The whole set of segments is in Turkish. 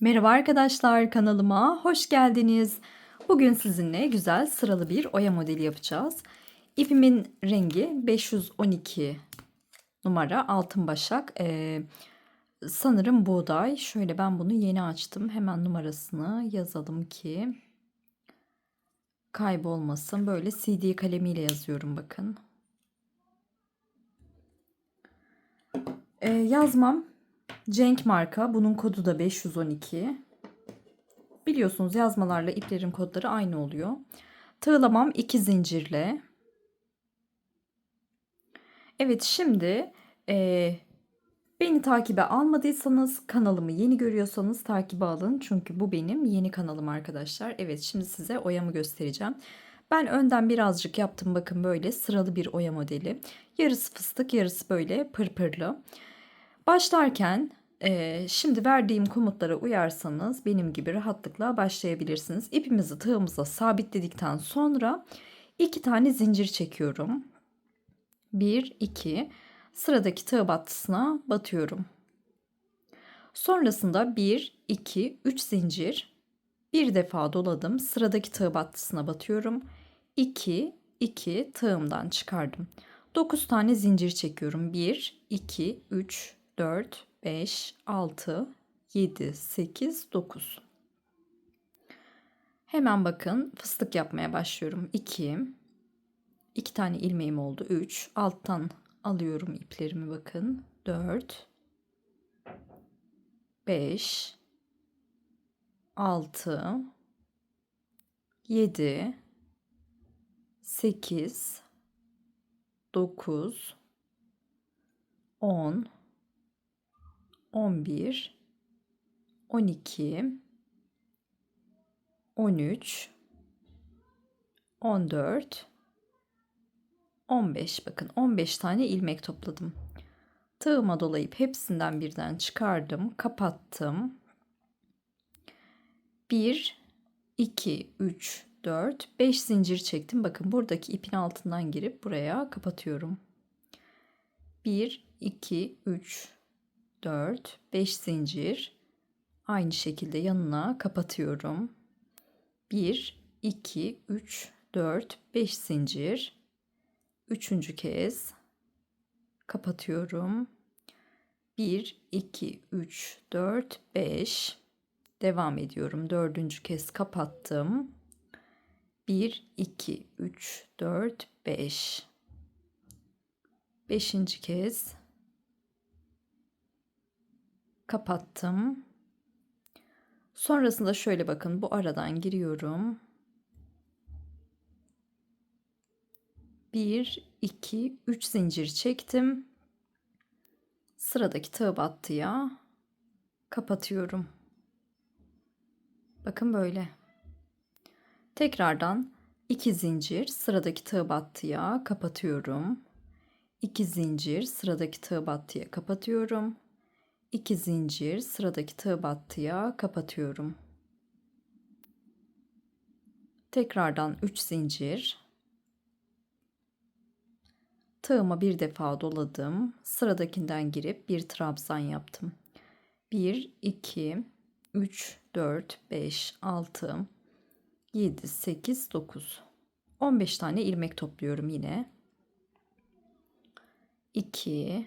Merhaba arkadaşlar kanalıma hoş geldiniz. Bugün sizinle güzel sıralı bir oya modeli yapacağız. İpimin rengi 512 numara altın başak. Ee, sanırım buğday. Şöyle ben bunu yeni açtım. Hemen numarasını yazalım ki kaybolmasın. Böyle CD kalemiyle yazıyorum bakın. Ee, yazmam Cenk marka. Bunun kodu da 512. Biliyorsunuz yazmalarla iplerin kodları aynı oluyor. Tığlamam 2 zincirle. Evet şimdi e, beni takibe almadıysanız kanalımı yeni görüyorsanız takibe alın. Çünkü bu benim yeni kanalım arkadaşlar. Evet şimdi size oyamı göstereceğim. Ben önden birazcık yaptım bakın böyle sıralı bir oya modeli. Yarısı fıstık yarısı böyle pırpırlı. Başlarken şimdi verdiğim komutlara uyarsanız benim gibi rahatlıkla başlayabilirsiniz. İpimizi tığımıza sabitledikten sonra iki tane zincir çekiyorum. 1 2 sıradaki tığ battısına batıyorum. Sonrasında 1 2 3 zincir bir defa doladım. Sıradaki tığ battısına batıyorum. 2 2 tığımdan çıkardım. 9 tane zincir çekiyorum. 1 2 3 4 5 6 7 8 9 Hemen bakın fıstık yapmaya başlıyorum. 2 2 tane ilmeğim oldu. 3 alttan alıyorum iplerimi bakın. 4 5 6 7 8 9 10 11 12 13 14 15 bakın 15 tane ilmek topladım. Tığıma dolayıp hepsinden birden çıkardım, kapattım. 1 2 3 4 5 zincir çektim. Bakın buradaki ipin altından girip buraya kapatıyorum. 1 2 3 4 5 zincir aynı şekilde yanına kapatıyorum. 1 2 3 4 5 zincir üçüncü kez kapatıyorum. 1 2 3 4 5 devam ediyorum. Dördüncü kez kapattım. 1 2 3 4 5 Beşinci kez kapattım. Sonrasında şöyle bakın bu aradan giriyorum. 1 2 3 zincir çektim. Sıradaki tığ battıya kapatıyorum. Bakın böyle. Tekrardan 2 zincir sıradaki tığ battıya kapatıyorum. 2 zincir sıradaki tığ battıya kapatıyorum. 2 zincir sıradaki tığ battıya kapatıyorum. Tekrardan 3 zincir. Tığıma bir defa doladım. Sıradakinden girip bir trabzan yaptım. 1 2 3 4 5 6 7 8 9 15 tane ilmek topluyorum yine. 2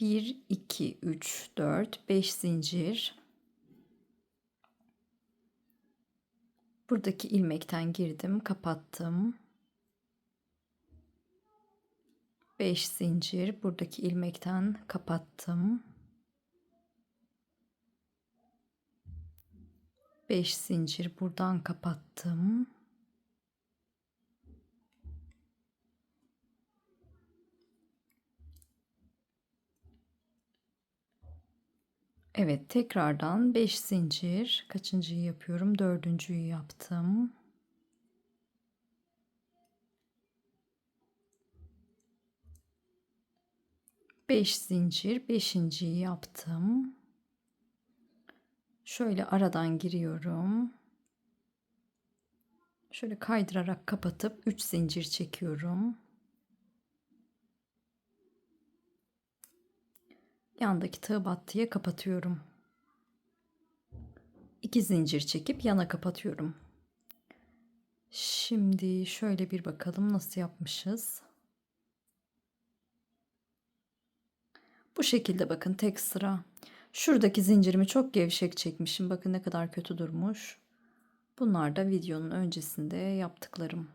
1 2 3 4 5 zincir. Buradaki ilmekten girdim, kapattım. 5 zincir buradaki ilmekten kapattım. 5 zincir buradan kapattım. Evet, tekrardan 5 zincir. Kaçıncıyı yapıyorum? Dördüncüyü yaptım. Beş zincir, beşinciyi yaptım. Şöyle aradan giriyorum. Şöyle kaydırarak kapatıp 3 zincir çekiyorum. Yandaki tığ battıya kapatıyorum. 2 zincir çekip yana kapatıyorum. Şimdi şöyle bir bakalım nasıl yapmışız. Bu şekilde bakın tek sıra. Şuradaki zincirimi çok gevşek çekmişim. Bakın ne kadar kötü durmuş. Bunlar da videonun öncesinde yaptıklarım.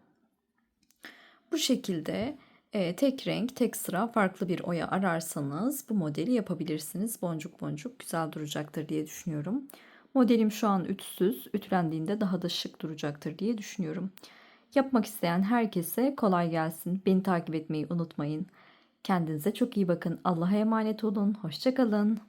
Bu şekilde e, tek renk, tek sıra farklı bir oya ararsanız bu modeli yapabilirsiniz. Boncuk boncuk güzel duracaktır diye düşünüyorum. Modelim şu an ütüsüz. Ütülendiğinde daha da şık duracaktır diye düşünüyorum. Yapmak isteyen herkese kolay gelsin. Beni takip etmeyi unutmayın. Kendinize çok iyi bakın. Allah'a emanet olun. Hoşçakalın.